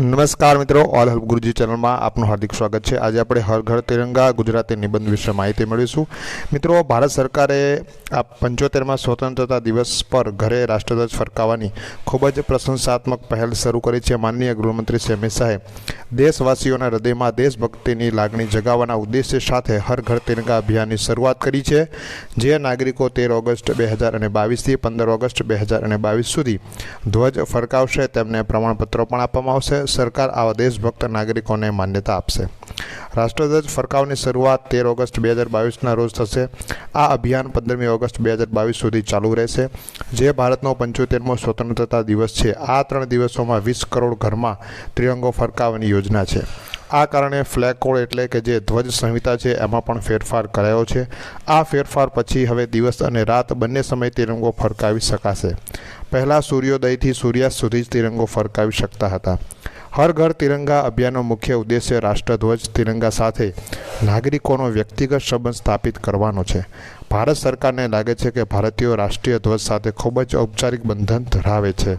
નમસ્કાર મિત્રો, all help ગુરુજી ચેનલમાં આપનું હાર્દિક સ્વાગત છે. આજે આપણે હર ઘર તિરંગા ગુજરાતી નિબંધ વિશે માહિતી મેળવીશું. મિત્રો, ભારત સરકારે આ પંચોતેરમાં સ્વતંત્રતા દિવસ પર ઘરે રાષ્ટ્રધ્વજ ફરકાવવાની ખૂબ જ પ્રશંસાત્મક પહેલ શરૂ કરી છે માનનીય ગૃહમંત્રી શ્રી અમિત શાહે. દેશવાસીઓના હૃદયમાં દેશભક્તિની લાગણી જગાવવાના ઉદ્દેશ્ય સાથે હર ઘર તિરંગા અભિયાનની શરૂઆત કરી છે, જે નાગરિકો તેર ઓગસ્ટ બે હજાર અને બાવીસથી પંદર ઓગસ્ટ બે હજાર અને બાવીસ સુધી ધ્વજ ફરકાવશે. તેમને પ્રમાણપત્રો પણ આપવામાં આવશે. સરકાર આવા દેશભક્ત નાગરિકોને માન્યતા આપશે. રાષ્ટ્રધ્વજ ફરકાવની શરૂઆત તેર ઓગસ્ટ બે હજાર બાવીસના રોજ થશે. આ અભિયાન પંદરમી ઓગસ્ટ બે હજાર બાવીસ સુધી ચાલુ રહેશે. જે ભારતનો પંચોતેરમો સ્વતંત્રતા દિવસ છે. આ ત્રણ દિવસોમાં વીસ કરોડ ઘરમાં ત્રિરંગો ફરકાવવાની યોજના છે. આ કારણે ફ્લેગ કોડ એટલે કે જે ધ્વજ સંહિતા છે, એમાં પણ ફેરફાર કરાયો છે. આ ફેરફાર પછી હવે દિવસ અને રાત બંને સમયે તિરંગો ફરકાવી શકાશે. પહેલાં સૂર્યોદયથી સૂર્યાસ્ત સુધી જ તિરંગો ફરકાવી શકતા હતા. હર ઘર તિરંગા અભિયાનનો મુખ્ય ઉદ્દેશ્ય રાષ્ટ્રધ્વજ તિરંગા સાથે નાગરિકોનો વ્યક્તિગત સંબંધ સ્થાપિત કરવાનો છે. ભારત સરકારને લાગે છે કે ભારતીયો રાષ્ટ્રીય ધ્વજ સાથે ખૂબ જ ઔપચારિક બંધન ધરાવે છે.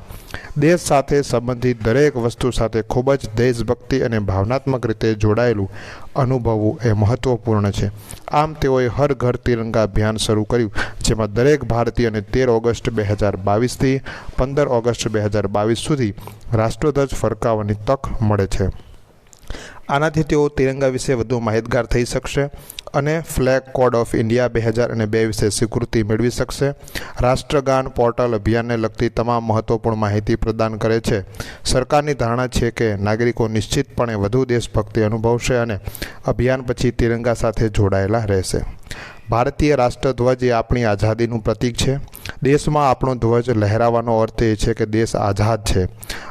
દેશ સાથે સંબંધિત દરેક વસ્તુ સાથે ખૂબ જ દેશભક્તિ અને ભાવનાત્મક રીતે જોડાયેલું અનુભવવું એ મહત્વપૂર્ણ છે. આમ તેઓએ હર ઘર તિરંગા અભિયાન શરૂ કર્યું, જેમાં દરેક ભારતીયને તેર ઓગસ્ટ બે હજાર બાવીસથી પંદર ઓગસ્ટ બે હજાર બાવીસ સુધી રાષ્ટ્રધ્વજ ફરકાવવાની તક મળે છે. આનાથી તેઓ તિરંગા વિશે વધુ માહિતગાર થઈ શકશે અને ફ્લેગ કોડ ઓફ ઇન્ડિયા બે હજાર અને બે વિશે સ્વીકૃતિ મેળવી શકશે. રાષ્ટ્રગાન પોર્ટલ અભિયાનને લગતી તમામ મહત્વપૂર્ણ માહિતી પ્રદાન કરે છે. સરકારની ધારણા છે કે નાગરિકો નિશ્ચિતપણે વધુ દેશભક્તિ અનુભવશે અને અભિયાન પછી તિરંગા સાથે જોડાયેલા રહેશે. ભારતીય રાષ્ટ્રધ્વજ એ આપણી આઝાદીનું પ્રતીક છે. દેશમાં આપણો ધ્વજ લહેરાવાનો અર્થ એ છે કે દેશ આઝાદ છે.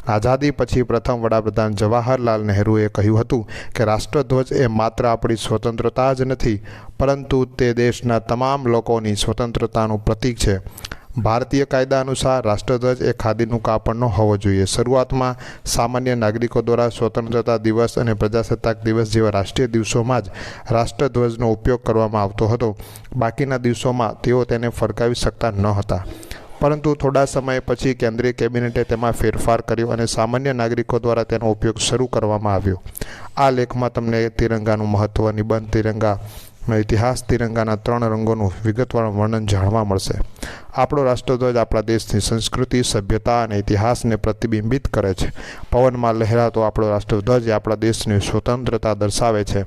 આઝાદી પછી પ્રથમ વડાપ્રધાન જવાહરલાલ નહેરુએ કહ્યું હતું કે રાષ્ટ્રધ્વજ એ માત્ર આપણી સ્વતંત્રતા જ નથી, પરંતુ તે દેશના તમામ લોકોની સ્વતંત્રતાનું પ્રતીક છે. ભારતીય કાયદા અનુસાર રાષ્ટ્રધ્વજ એ ખાદીનું કાપડનો હોવો જોઈએ. શરૂઆતમાં સામાન્ય નાગરિકો દ્વારા સ્વતંત્રતા દિવસ અને પ્રજાસત્તાક દિવસ જેવા રાષ્ટ્રીય દિવસોમાં જ રાષ્ટ્રધ્વજનો ઉપયોગ કરવામાં આવતો હતો. બાકીના દિવસોમાં તેઓ તેને ફરકાવી શકતા ન હતા. પરંતુ થોડા સમય પછી કેન્દ્રીય કેબિનેટે તેમાં ફેરફાર કર્યો અને સામાન્ય નાગરિકો દ્વારા તેનો ઉપયોગ શરૂ કરવામાં આવ્યો. આ લેખમાં તમને તિરંગાનું મહત્ત્વ નિબંધ, તિરંગા ઇતિહાસ તિરંગાના ત્રણ રંગોનું વિગતવાર વર્ણન જાણવા મળશે. આપણો રાષ્ટ્રધ્વજ આપણા દેશની સંસ્કૃતિ, સભ્યતા અને ઇતિહાસને પ્રતિબિંબિત કરે છે. પવનમાં લહેરાતો આપણો રાષ્ટ્રધ્વજ આપણા દેશની સ્વતંત્રતા દર્શાવે છે.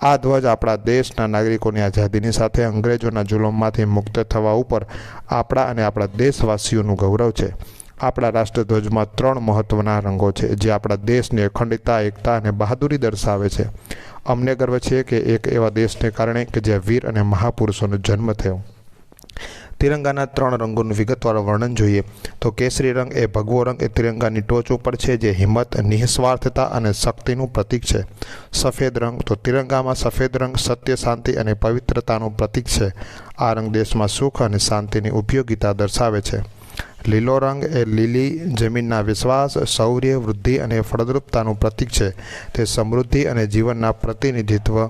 આ ધ્વજ આપણા દેશના નાગરિકોની આઝાદીની સાથે અંગ્રેજોના જુલમમાંથી મુક્ત થવા ઉપર આપણા અને આપણા દેશવાસીઓનું ગૌરવ છે. આપણા રાષ્ટ્રધ્વજમાં ત્રણ મહત્ત્વના રંગો છે, જે આપણા દેશની અખંડિતતા, એકતા અને બહાદુરી દર્શાવે છે. અમને ગર્વ છે કે એક એવા દેશને કારણે કે જ્યાં વીર અને મહાપુરુષોનો જન્મ થયો. તિરંગાના ત્રણ રંગોનું વિગતવાર વર્ણન જોઈએ તો કેસરી રંગ એ ભગવો રંગ, એ તિરંગાની ટોચ ઉપર છે જે હિંમત, નિઃસ્વાર્થતા અને શક્તિનું પ્રતીક છે. સફેદ રંગ તો તિરંગામાં સફેદ રંગ, સત્ય, શાંતિ અને પવિત્રતાનું પ્રતીક છે. આ રંગ દેશમાં સુખ અને શાંતિની ઉપયોગિતા દર્શાવે છે. લીલો રંગ એ લીલી જમીનના વિશ્વાસ, શૌર્ય, વૃદ્ધિ અને ફળદ્રુપતાનું પ્રતીક છે. તે સમૃદ્ધિ અને જીવનના પ્રતિનિધિત્વ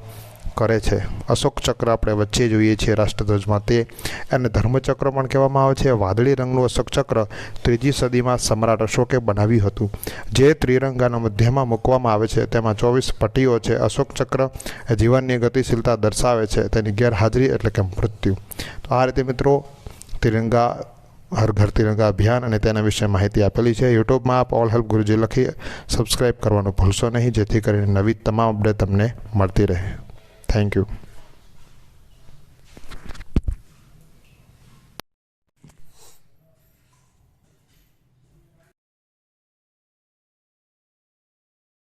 કરે છે. અશોક ચક્ર આપણે વચ્ચે જોઈએ છીએ રાષ્ટ્રધ્વજમાં. તે અને ધર્મચક્ર પણ કહેવામાં આવે છે. વાદળી રંગનું અશોક ચક્ર ત્રીજી સદીમાં સમ્રાટ અશોકે બનાવ્યું હતું. જે ત્રિરંગાના મધ્યમાં મૂકવામાં આવે છે. તેમાં ચોવીસ પટ્ટીઓ છે. અશોક ચક્ર એ જીવનની ગતિશીલતા દર્શાવે છે. તેની ગેરહાજરી એટલે કે મૃત્યુ. તો આ રીતે મિત્રો તિરંગા હર ઘર તિરંગા અભિયાન અને તેના વિશે માહિતી આપેલી છે. યુટ્યુબમાં આપ ઓલ હેલ્પ ગુરુજી લખી સબસ્ક્રાઈબ કરવાનું ભૂલશો નહીં, જેથી કરીને નવી તમામ અપડેટ તમને મળતી રહે. Thank you